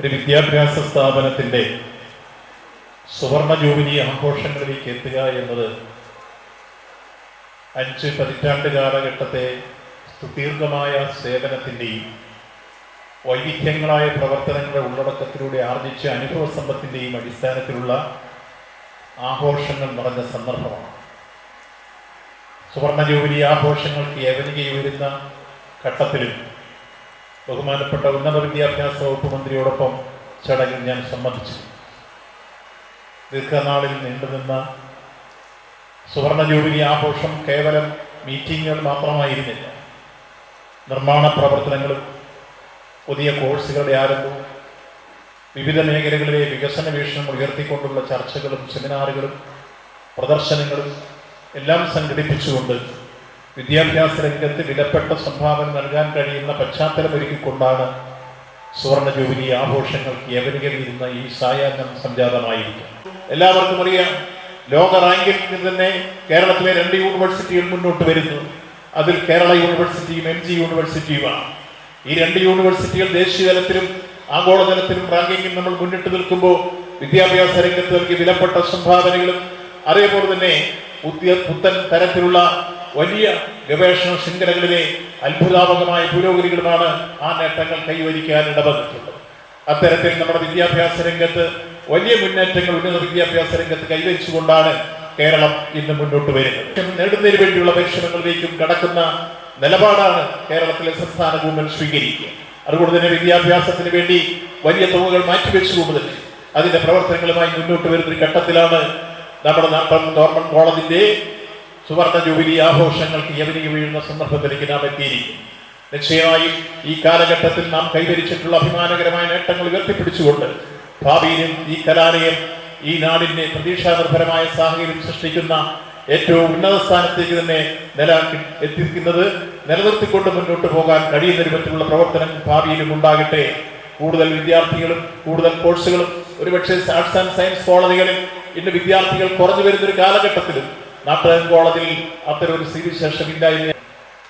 ഒരു വിദ്യാഭ്യാസ സ്ഥാപനത്തിന്റെ സുവർണ ജൂബിലി ആഘോഷങ്ങളിലേക്ക് എത്തുക എന്നത് അഞ്ച് പതിറ്റാണ്ട് കാലഘട്ടത്തെ സുദീർഘമായ സേവനത്തിന്റെയും വൈവിധ്യങ്ങളായ പ്രവർത്തനങ്ങളുടെ ഉള്ളടക്കത്തിലൂടെ ആർജിച്ച അനുഭവ സമ്പത്തിന്റെയും അടിസ്ഥാനത്തിലുള്ള ആഘോഷങ്ങൾ നിറഞ്ഞ സന്ദർഭമാണ്. സുവർണ ജൂബിലി ആഘോഷങ്ങൾക്ക് ഏവനികയുയരുന്ന ഘട്ടത്തിലും ബഹുമാനപ്പെട്ട ഉന്നത വിദ്യാഭ്യാസ വകുപ്പ് മന്ത്രിയോടൊപ്പം ചടങ്ങിൽ ഞാൻ സംബന്ധിച്ചു. ദീർഘനാളിൽ നീണ്ടുനിന്ന സുവർണ ജൂബിലി ആഘോഷം കേവലം മീറ്റിങ്ങുകൾ മാത്രമായിരുന്നില്ല. നിർമ്മാണ പ്രവർത്തനങ്ങളും പുതിയ കോഴ്സുകളുടെ ആരംഭവും വിവിധ മേഖലകളിലെ വികസന വീക്ഷണം ഉയർത്തിക്കൊണ്ടുള്ള ചർച്ചകളും സെമിനാറുകളും പ്രദർശനങ്ങളും എല്ലാം സംഘടിപ്പിച്ചുകൊണ്ട് വിദ്യാഭ്യാസ രംഗത്ത് വിലപ്പെട്ട സംഭാവന നൽകാൻ കഴിയുന്ന പശ്ചാത്തലമൊരുക്കിക്കൊണ്ടാണ് സുവർണ ജൂബിലി ആഘോഷങ്ങൾക്ക് ഏവരികരിയിരുന്ന ഈ സായാഹ്നം സംജാതമായിരിക്കും എല്ലാവർക്കും അറിയാം ലോക റാങ്കിൽ തന്നെ കേരളത്തിലെ രണ്ട് യൂണിവേഴ്സിറ്റികൾ മുന്നോട്ട് വരുന്നു. അതിൽ കേരള യൂണിവേഴ്സിറ്റിയും എം ജി യൂണിവേഴ്സിറ്റിയുമാണ്. ഈ രണ്ട് യൂണിവേഴ്സിറ്റികൾ ദേശീയ തലത്തിലും ആഗോളതലത്തിലും റാങ്കിങ്ങിൽ നമ്മൾ മുന്നിട്ട് നിൽക്കുമ്പോൾ വിദ്യാഭ്യാസ രംഗത്ത് നൽകിയ വിലപ്പെട്ട സംഭാവനകളും അതേപോലെ തന്നെ പുത്തൻ തരത്തിലുള്ള വലിയ ഗവേഷണ ശൃംഖലകളിലെ അത്ഭുതാപകമായ പുരോഗതികളുമാണ് ആ നേട്ടങ്ങൾ കൈവരിക്കാൻ ഇടവന്നിട്ടുള്ളത്. അത്തരത്തിൽ നമ്മുടെ വിദ്യാഭ്യാസ രംഗത്ത് വലിയ മുന്നേറ്റങ്ങൾ ഉന്നത വിദ്യാഭ്യാസ രംഗത്ത് കൈവരിച്ചുകൊണ്ടാണ് കേരളം ഇന്ന് മുന്നോട്ട് വരുന്നത്. നേടുന്നതിന് വേണ്ടിയുള്ള പരിശ്രമങ്ങളിലേക്കും കടക്കുന്ന നിലപാടാണ് കേരളത്തിലെ സംസ്ഥാന ഗവൺമെന്റ് സ്വീകരിക്കുക. അതുകൊണ്ട് തന്നെ വിദ്യാഭ്യാസത്തിന് വേണ്ടി വലിയ തുകകൾ മാറ്റിവെച്ചുകൊണ്ട് തന്നെ അതിന്റെ പ്രവർത്തനങ്ങളുമായി മുന്നോട്ട് വരുന്ന ഒരു ഘട്ടത്തിലാണ് നമ്മുടെ ഗവൺമെന്റ് കോളേജിന്റെ സുവർണ ജൂബിലി ആഘോഷങ്ങൾക്ക് യവനിക വീഴുന്ന സന്ദർഭത്തിലേക്ക് നാം എത്തിയിരിക്കും. നിശ്ചയമായും ഈ കാലഘട്ടത്തിൽ നാം കൈവരിച്ചിട്ടുള്ള അഭിമാനകരമായ നേട്ടങ്ങൾ ഉയർത്തിപ്പിടിച്ചുകൊണ്ട് ഭാവിയിലും ഈ കലാലയം ഈ നാടിന്റെ പ്രതീക്ഷാനിർഭരമായ സാഹചര്യം സൃഷ്ടിക്കുന്ന ഏറ്റവും ഉന്നത സ്ഥാനത്തേക്ക് തന്നെ നില എത്തിക്കുന്നത് നിലനിർത്തിക്കൊണ്ട് മുന്നോട്ട് പോകാൻ കഴിയുന്ന രൂപത്തിലുള്ള പ്രവർത്തനം ഭാവിയിലും ഉണ്ടാകട്ടെ. കൂടുതൽ വിദ്യാർത്ഥികളും കൂടുതൽ കോഴ്സുകളും ഒരുപക്ഷെ ആർട്സ് ആൻഡ് സയൻസ് കോളേജുകളിൽ ഇന്ന് വിദ്യാർത്ഥികൾ കുറഞ്ഞു വരുന്നൊരു കാലഘട്ടത്തിലും നാട്ടുകാരൻ കോളേജിൽ അത്തരം ഒരു സ്ഥിതിവിശേഷമില്ല എന്ന്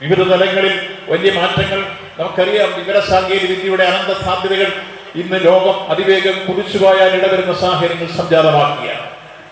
വിവിധ തലങ്ങളിൽ വലിയ മാറ്റങ്ങൾ നമുക്കറിയാം. വിവര സാങ്കേതിക വിദ്യയുടെ അനന്ത സാധ്യതകൾ ഇന്ന് ലോകം അതിവേഗം കുതിച്ചുപോയാൽ ഇടവരുന്ന സാഹചര്യങ്ങൾ സംജാതമാക്കുകയാണ്.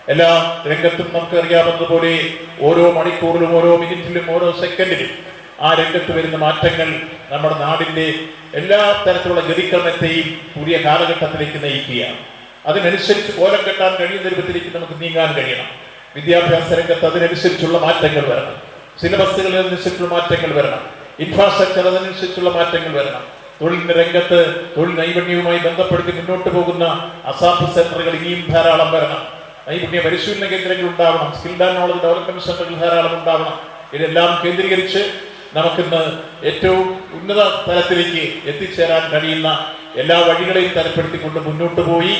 എല്ലാ രംഗത്തും നമുക്കറിയാവുന്നതുപോലെ ഓരോ മണിക്കൂറിലും ഓരോ മിനിറ്റിലും ഓരോ സെക്കൻഡിലും ആ രംഗത്ത് വരുന്ന മാറ്റങ്ങൾ നമ്മുടെ നാടിന്റെ എല്ലാ തരത്തിലുള്ള ഗതിക്രമത്തെയും പുതിയ കാലഘട്ടത്തിലേക്ക് നയിക്കുകയാണ്. അതിനനുസരിച്ച് കോലം കെട്ടാൻ കഴിയുന്ന രൂപത്തിലേക്ക് നമുക്ക് നീങ്ങാൻ കഴിയണം. വിദ്യാഭ്യാസ രംഗത്ത് അതിനനുസരിച്ചുള്ള മാറ്റങ്ങൾ വരണം. സിലബസുകളിൽ അനുസരിച്ചുള്ള മാറ്റങ്ങൾ വരണം. ഇൻഫ്രാസ്ട്രക്ചർ അതിനനുസരിച്ചുള്ള മാറ്റങ്ങൾ വരണം. തൊഴിലിന്റെ രംഗത്ത് തൊഴിൽ നൈപുണ്യവുമായി ബന്ധപ്പെടുത്തി മുന്നോട്ട് പോകുന്ന അസാപ്പ് സെന്ററുകൾ ഇനിയും ധാരാളം വരണം. നൈപുണ്യ പരിശീലന കേന്ദ്രങ്ങൾ ഉണ്ടാവണം. സ്കിൽ ആൻഡ് നോളജ് ഡെവലപ്മെന്റ് സെന്ററുകൾ ധാരാളം ഉണ്ടാവണം. ഇതെല്ലാം കേന്ദ്രീകരിച്ച് നമുക്കിന്ന് ഏറ്റവും ഉന്നത തലത്തിലേക്ക് എത്തിച്ചേരാൻ കഴിയുന്ന എല്ലാ വഴികളെയും തരപ്പെടുത്തിക്കൊണ്ട് മുന്നോട്ട് പോയി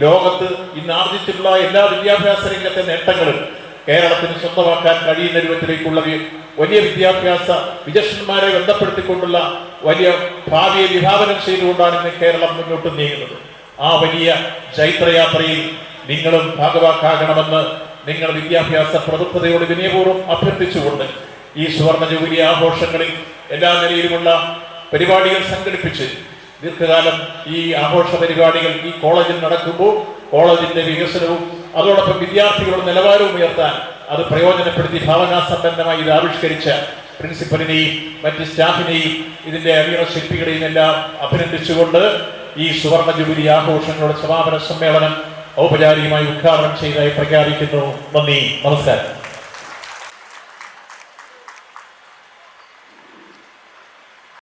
ലോകത്ത് ഇന്ന് ആർജിച്ചിട്ടുള്ള എല്ലാ വിദ്യാഭ്യാസ രംഗത്തെ നേട്ടങ്ങളും കേരളത്തിന് സ്വന്തമാക്കാൻ കഴിയുന്ന രൂപത്തിലേക്കുള്ള വലിയ വിദ്യാഭ്യാസ വിജക്ഷന്മാരെ ബന്ധപ്പെടുത്തിക്കൊണ്ടുള്ള വലിയ ഭാവിയെ വിഭാവനം ചെയ്തുകൊണ്ടാണ് ഇന്ന് കേരളം മുന്നോട്ട് നീങ്ങുന്നത്. ആ വലിയ ചൈത്രയാത്രയിൽ നിങ്ങളും ഭാഗവാക്കാകണമെന്ന് നിങ്ങൾ വിദ്യാഭ്യാസ പ്രബുദ്ധതയോട് വിനയപൂർവം അഭ്യർത്ഥിച്ചുകൊണ്ട് ഈ സുവർണ ജൂബിലി ആഘോഷങ്ങളിൽ എല്ലാ നിലയിലുമുള്ള പരിപാടികൾ സംഘടിപ്പിച്ച് ദീർഘകാലം ഈ ആഘോഷ പരിപാടികൾ ഈ കോളേജിൽ നടക്കുമ്പോൾ കോളേജിന്റെ വികസനവും അതോടൊപ്പം വിദ്യാർത്ഥികളുടെ നിലവാരവും ഉയർത്താൻ അത് പ്രയോജനപ്പെടുത്തി ഭാവനാസമ്പന്നമായി ഇത് ആവിഷ്കരിച്ച പ്രിൻസിപ്പലിനെയും മറ്റ് സ്റ്റാഫിനെയും ഇതിന്റെ അണിയറ ശില്പികളെയും എല്ലാം അഭിനന്ദിച്ചുകൊണ്ട് ഈ സുവർണ ജൂബിലി ആഘോഷങ്ങളുടെ സമാപന സമ്മേളനം ഔപചാരികമായി ഉദ്ഘാടനം ചെയ്തതായി പ്രഖ്യാപിക്കുന്നു. നന്ദി. നമസ്കാരം.